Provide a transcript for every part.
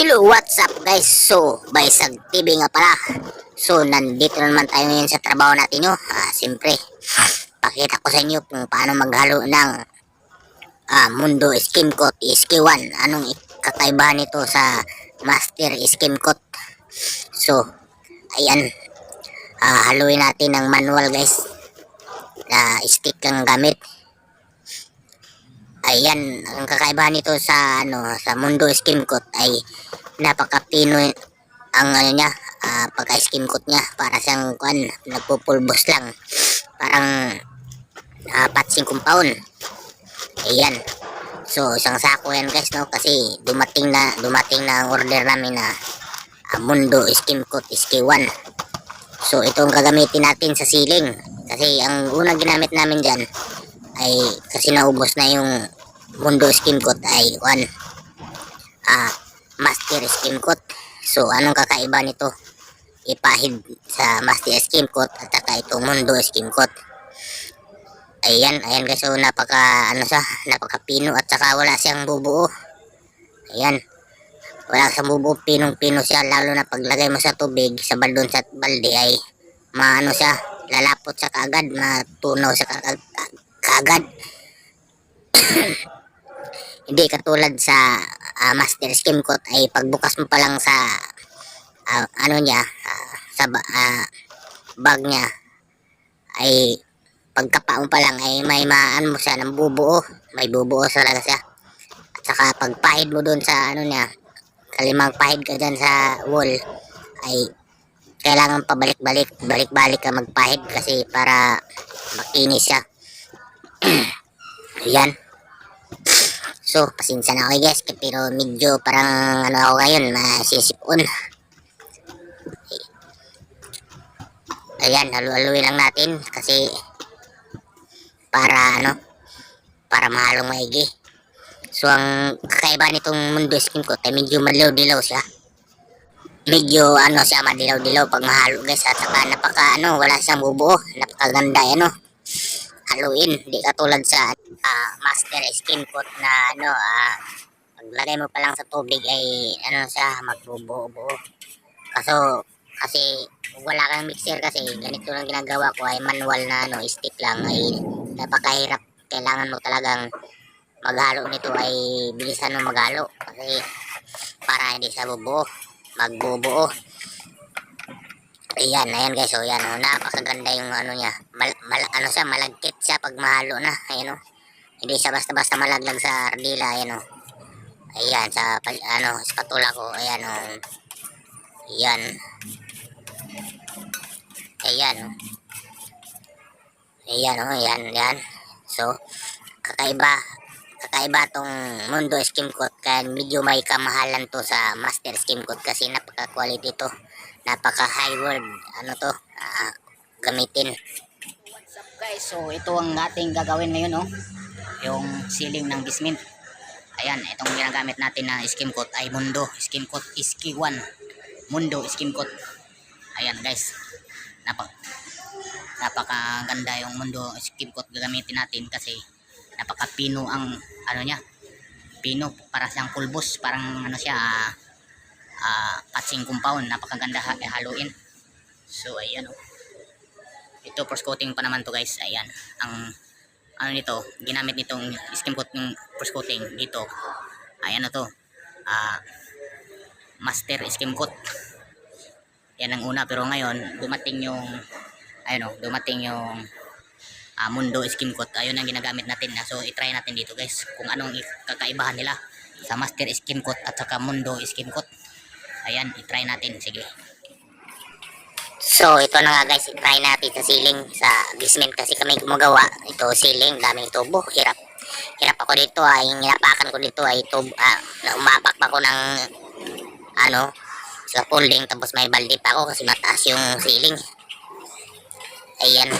Hello, what's up guys? So, Baysag TV nga pala. So, nandito na naman tayo ngayon sa trabaho natin no. Ah, siyempre, pakita ko sa inyo kung paano maghalo ng ah, Mundo Skim Coat SK1. Anong kakaibahan nito sa Master Skim Coat. So, ayan. Ah, haluin natin ng manual guys. Na stick lang gamit. Ayan, ang kakaibahan nito sa ano sa Mundo Skim Coat ay napakapino ang ano niya, ah, pagka-skim coat niya para siyang kuan, nagpupulbos lang. Parang uh, patsing compound. Ayan. So, isang sako yan guys, no? Kasi dumating na, dumating na ang order namin na ah, Mundo Skim Coat SK1. So, ito ang gagamitin natin sa ceiling. Kasi ang unang ginamit namin dyan ay kasi naubos na yung Mundo Skim Coat ay one ah Master Skim Coat. So, anong kakaiba nito? Ipahid sa Master Skim Coat at saka itong Mundo Skim Coat. Ayan, ayan guys, so napaka, ano siya, napaka pino at saka wala siyang bubuo. Ayan, wala siyang bubuo, pinong-pino siya, lalo na paglagay mo sa tubig, sa baldon sa balde ay, maano siya, lalapot siya kaagad, matunaw siya kaagad. Hindi katulad sa ah, Master Skim Coat ay pagbukas mo pa lang sa ah, ano niya, ah, sa ah, bag niya ay pagkapa mo pa lang ay may maan mo siya ng bubuo. May bubuo talaga siya. At saka pagpahid mo doon sa ano niya, kalimang pahid ka dyan sa wall ay kailangan pabalik-balik, balik-balik ka magpahid kasi para makinis siya. Ayan. So, pasensya na ako guys, pero medyo parang ano ako ngayon, masisipon. Ayan, halu-haluin lang natin kasi para ano, para mahalong maigi. So, ang kakaiba nitong mundo skin ko, ay medyo madilaw-dilaw siya. Medyo ano siya, madilaw-dilaw pag mahalo guys. At saka napaka ano, wala siyang bubuo. Napakaganda ano. Haluin, di katulad sa ah, master skin coat na ano, ah, paglagay mo pa lang sa tubig ay ano siya, magbubuo-buo. Kaso, kasi wala kang mixer kasi ganito lang ginagawa ko ay manual na ano, stick lang ay napakahirap. Kailangan mo talagang maghalo nito ay bilisan mo maghalo kasi para hindi siya bubuo, magbubuo. Ayan, ayan guys, so yan, oh, napakaganda yung ano niya. Mal, mal, ano siya, malagkit siya pag mahalo na, ayan oh. Hindi siya basta-basta malaglag sa ardila, ayan oh. Ayan, sa, ano, spatula ko, ayan oh. Ayan. Ayan oh. Ayan oh, ayan, ayan. So, kakaiba, kakaiba tong Mundo Skim Coat kaya medyo may kamahalan to sa Master Skim Coat kasi napaka-quality to napaka high word ano to ah, gamitin What's up guys? So ito ang ating gagawin ngayon no. Yung ceiling ng basement. Ayan, itong ginagamit natin na skim coat ay Mundo Skim Coat Iski 1. Mundo Skim Coat. Ayan guys. Napak napakaganda yung Mundo Skim Coat gagamitin natin kasi napakapino ang ano niya. Pino para siyang pulbos, parang ano siya ah, ah, patching compound, napakaganda ha- haluin. So ayan oh. Ito first coating pa naman to guys. Ayan ang ano nito ginamit nitong skim coat ng first coating dito. Ayan na to ah master skim coat. Yan ang una pero ngayon dumating yung ayun oh dumating yung ah, mundo skim coat. Ayun ang ginagamit natin na so itry natin dito guys kung anong kakaibahan nila sa master skim coat at saka mundo skim coat ayan itry natin. Sige. So ito na nga guys. Try natin sa ceiling. Sa basement kasi kami gumagawa. Ito ceiling. Daming tubo. Hirap. Hirap ako dito ay hinapakan ko dito ay tubo ah, umapak pa ko ng ano sa folding. Tapos may balde pa ako kasi mataas yung ceiling. Ayan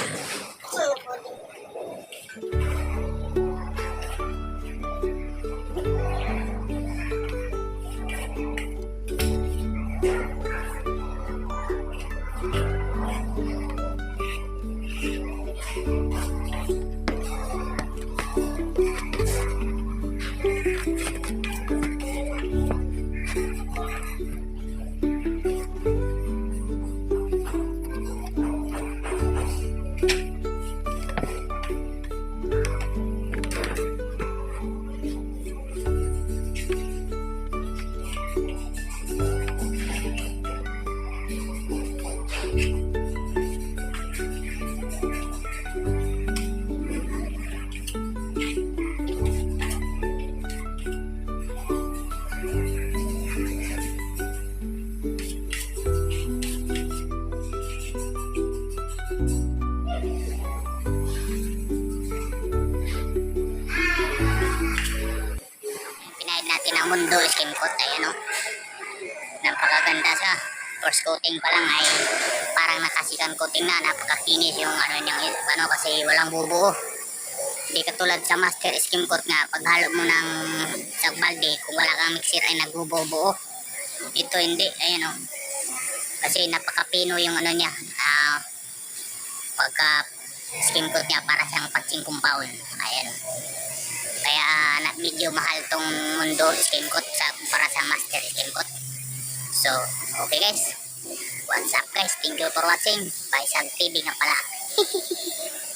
coat ay ano, napakaganda siya. First coating pa lang ay parang nakasikan coating na, napakakinis yung ano niyang ano kasi walang bubuo. Hindi katulad sa master skim coat nga, paghalo mo ng sa balde, kung wala kang mixer ay nagbubuo. Ito hindi, ayan o. Kasi napakapino yung ano niya, ah, pagka skim coat niya para siyang patching compound. Ayan. Kaya na medyo mahal tong mundo skim coat sa para sa master skim coat. So, okay guys. What's up guys? Thank you for watching. Bye sa TV nga pala.